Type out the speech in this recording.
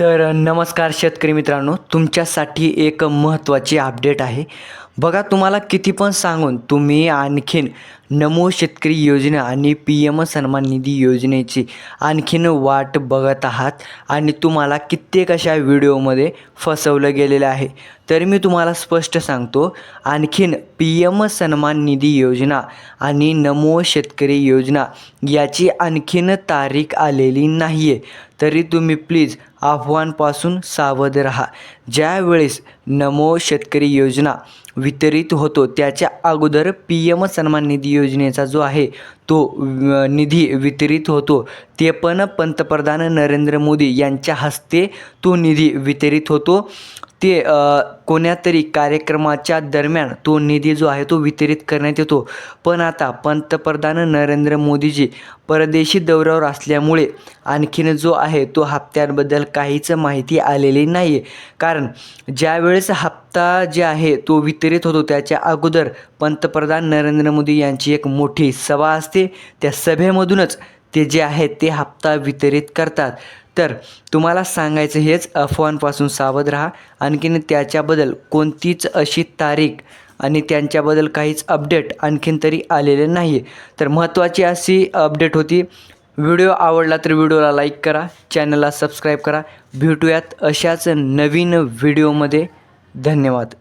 तर नमस्कार शेतकरी मित्रांनो तुमच्यासाठी एक महत्त्वाची अपडेट आहे. बघा तुम्हाला किती पण सांगून तुम्ही आणखीन नमो शेतकरी योजना आणि पी एम सन्मान निधी योजनेची आणखीन वाट बघत आहात आणि तुम्हाला कित्येक अशा व्हिडिओमध्ये फसवलं गेलेलं आहे. तर मी तुम्हाला स्पष्ट सांगतो आणखीन पी एम सन्मान निधी योजना आणि नमो शेतकरी योजना याची आणखीन तारीख आलेली नाही आहे तरी तुम्ही प्लीज अफवांपासून सावध राहा. ज्यावेळेस नमो शेतकरी योजना वितरित होतो. त्याच्या अगोदर पी एम सन्मान निधी योजनेचा जो आहे तो निधी वितरित होतो. ते पण पंतप्रधान नरेंद्र मोदी यांच्या हस्ते तो निधी वितरित होतो. ते कोण्यातरी कार्यक्रमाच्या दरम्यान तो निधी जो आहे तो वितरित करण्यात येतो. पण आता पंतप्रधान नरेंद्र मोदीजी परदेशी दौऱ्यावर असल्यामुळे आणखीन जो आहे तो हप्त्यांबद्दल काहीच माहिती आलेली नाही आहे कारण ज्यावेळेस हप्ता जे आहे तो वितरित होतो त्याच्या अगोदर पंतप्रधान नरेंद्र मोदी यांची एक मोठी सभा असते. त्या सभेमधूनच ते जे आहे ते हप्ता वितरित करतात. तर तुम्हाला सांगायचं हेच अफवांपासून सावध राहा. आणखीन त्याच्याबद्दल कोणतीच अशी तारीख आणि त्यांच्याबद्दल काहीच अपडेट आणखीन तरी आलेले नाही तर महत्त्वाची अशी अपडेट होती. व्हिडिओ आवडला तर व्हिडिओला लाईक करा चॅनलला सबस्क्राईब करा. भेटूयात अशाच नवीन व्हिडिओमध्ये धन्यवाद.